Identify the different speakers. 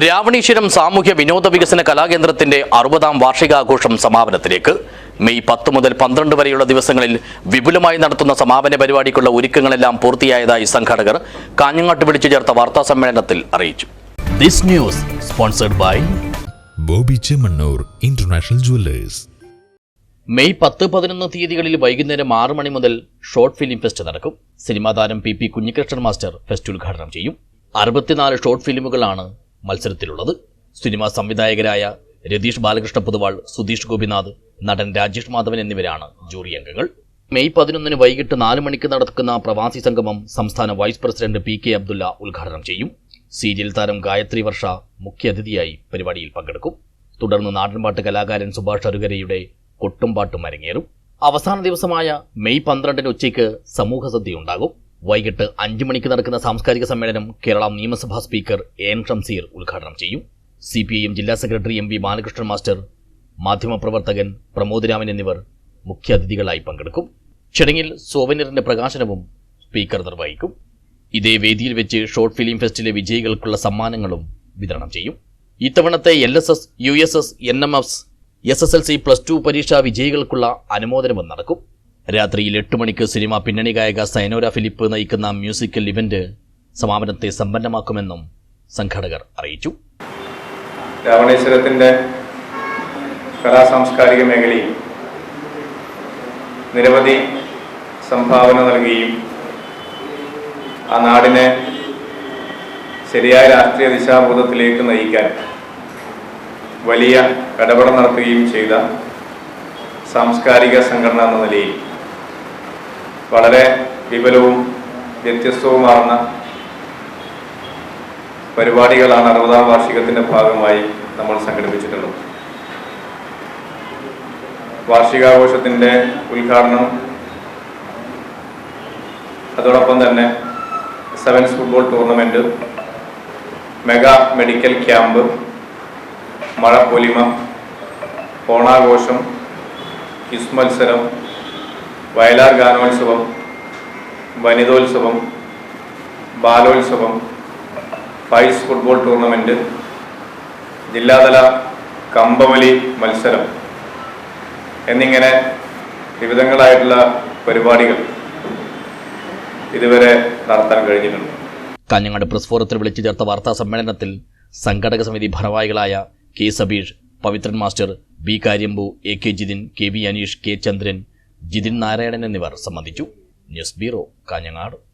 Speaker 1: രാവണീശ്വരം സാമൂഹ്യ വിനോദ വികസന കലാകേന്ദ്രത്തിന്റെ അറുപതാം വാർഷികാഘോഷം സമാപനത്തിലേക്ക്. മെയ് പത്ത് മുതൽ പന്ത്രണ്ട് വരെയുള്ള ദിവസങ്ങളിൽ വിപുലമായി നടത്തുന്ന സമാപന പരിപാടിക്കുള്ള ഒരുക്കങ്ങളെല്ലാം പൂർത്തിയായതായി സംഘാടകർ കാഞ്ഞങ്ങാട്ട് വിളിച്ചു ചേർത്ത വാർത്താ സമ്മേളനത്തിൽ അറിയിച്ചു. This news sponsored by
Speaker 2: Boby Chemmanur international jewellers.
Speaker 1: May പത്ത് പതിനൊന്ന് തീയതികളിൽ വൈകുന്നേരം ആറ് മണി മുതൽ ഷോർട്ട് ഫിലിം ഫെസ്റ്റ് നടക്കും. സിനിമാ താരം P P Kunhikrishnan master fest ഉദ്ഘാടനം ചെയ്യും. അറുപത്തിനാല് ഷോർട്ട് ഫിലിമുകളാണ് മത്സരത്തിലുള്ളത്. സിനിമാ സംവിധായകരായ രതീഷ് ബാലകൃഷ്ണ പൊതുവാൾ സുധീഷ് ഗോപിനാഥ് നടൻ രാജേഷ് മാധവൻ എന്നിവരാണ് ജൂറി അംഗങ്ങൾ. മെയ് പതിനൊന്നിന് വൈകിട്ട് നാല് മണിക്ക് നടക്കുന്ന പ്രവാസി സംഗമം സംസ്ഥാന vice president P K Abdulla ഉദ്ഘാടനം ചെയ്യും. സീരിയൽ താരം ഗായത്രി വർഷ മുഖ്യാതിഥിയായി പരിപാടിയിൽ പങ്കെടുക്കും. തുടർന്ന് നാടൻപാട്ട് കലാകാരൻ സുഭാഷ് അരുകരയുടെ കൊട്ടുംപാട്ടും അരങ്ങേറും. അവസാന ദിവസമായ മെയ് പന്ത്രണ്ടിന് ഉച്ചയ്ക്ക് സമൂഹസദ്യ ഉണ്ടാകും. വൈകിട്ട് അഞ്ചു മണിക്ക് നടക്കുന്ന സാംസ്കാരിക സമ്മേളനം കേരള നിയമസഭാ സ്പീക്കർ എൻ ഷംസീർ ഉദ്ഘാടനം ചെയ്യും. സി പി ഐ എം ജില്ലാ secretary M V Balakrishnan master മാധ്യമപ്രവർത്തകൻ പ്രമോദ് രാമൻ എന്നിവർ മുഖ്യാതിഥികളായി പങ്കെടുക്കും. ചടങ്ങിൽ സോവനിറിന്റെ പ്രകാശനവും സ്പീക്കർ നിർവഹിക്കും. ഇതേ വേദിയിൽ വെച്ച് ഷോർട്ട് ഫിലിം ഫെസ്റ്റിലെ വിജയികൾക്കുള്ള സമ്മാനങ്ങളും വിതരണം ചെയ്യും. ഇത്തവണത്തെ L S S U S S N M S S S L C plus two പരീക്ഷാ വിജയികൾക്കുള്ള അനുമോദനവും നടക്കും. രാത്രിയിൽ എട്ട് മണിക്ക് സിനിമ പിന്നണി ഗായക സൈനോര ഫിലിപ്പ് നയിക്കുന്ന മ്യൂസിക്കൽ ഇവന്റ് സമാപനത്തെ സമ്പന്നമാക്കുമെന്നും സംഘാടകർ അറിയിച്ചു.
Speaker 3: രാവണേശ്വരത്തിന്റെ കലാ സാംസ്കാരിക മേഖലയിൽ നിരവധി സംഭാവന നൽകുകയും ആ നാടിനെ ശരിയായ രാഷ്ട്രീയ ദിശാബോധത്തിലേക്ക് നയിക്കാൻ വലിയ ഇടപെടൽ നടത്തുകയും ചെയ്ത സാംസ്കാരിക സംഘടന എന്ന നിലയിൽ വളരെ വിപുലവും വ്യത്യസ്തവുമാർന്ന പരിപാടികളാണ് അറുപതാം വാർഷികത്തിന്റെ ഭാഗമായി നമ്മൾ സംഘടിപ്പിച്ചിട്ടുള്ളത്. വാർഷികാഘോഷത്തിന്റെ ഉദ്ഘാടനം അതോടൊപ്പം തന്നെ sevens football tournament mega medical camp മഴപ്പൊലിമ ഓണാഘോഷം ക്വിസ് മത്സരം വയലാർ ഗാനോത്സവം വനിതോത്സവം ബാലോത്സവം ഫൈസ് ഫുട്ബോൾ ടൂർണമെന്റ് ജില്ലാതല കമ്പവലി മത്സരം എന്നിങ്ങനെ വിവിധങ്ങളായിട്ടുള്ള പരിപാടികൾ ഇതുവരെ നടത്താൻ കഴിഞ്ഞിട്ടുണ്ട്.
Speaker 1: കാഞ്ഞങ്ങാട് പ്രസ് ഫോറത്തിൽ വിളിച്ചു ചേർത്ത വാർത്താ സമ്മേളനത്തിൽ സംഘടക സമിതി ഭാരവാഹികളായ K Sabeesh Pavithran master B Karyambu A K Jithin K V Aneesh K Chandran Jithin Narayanan എന്നിവർ സംബന്ധിച്ചു. News bureau Kanhangad.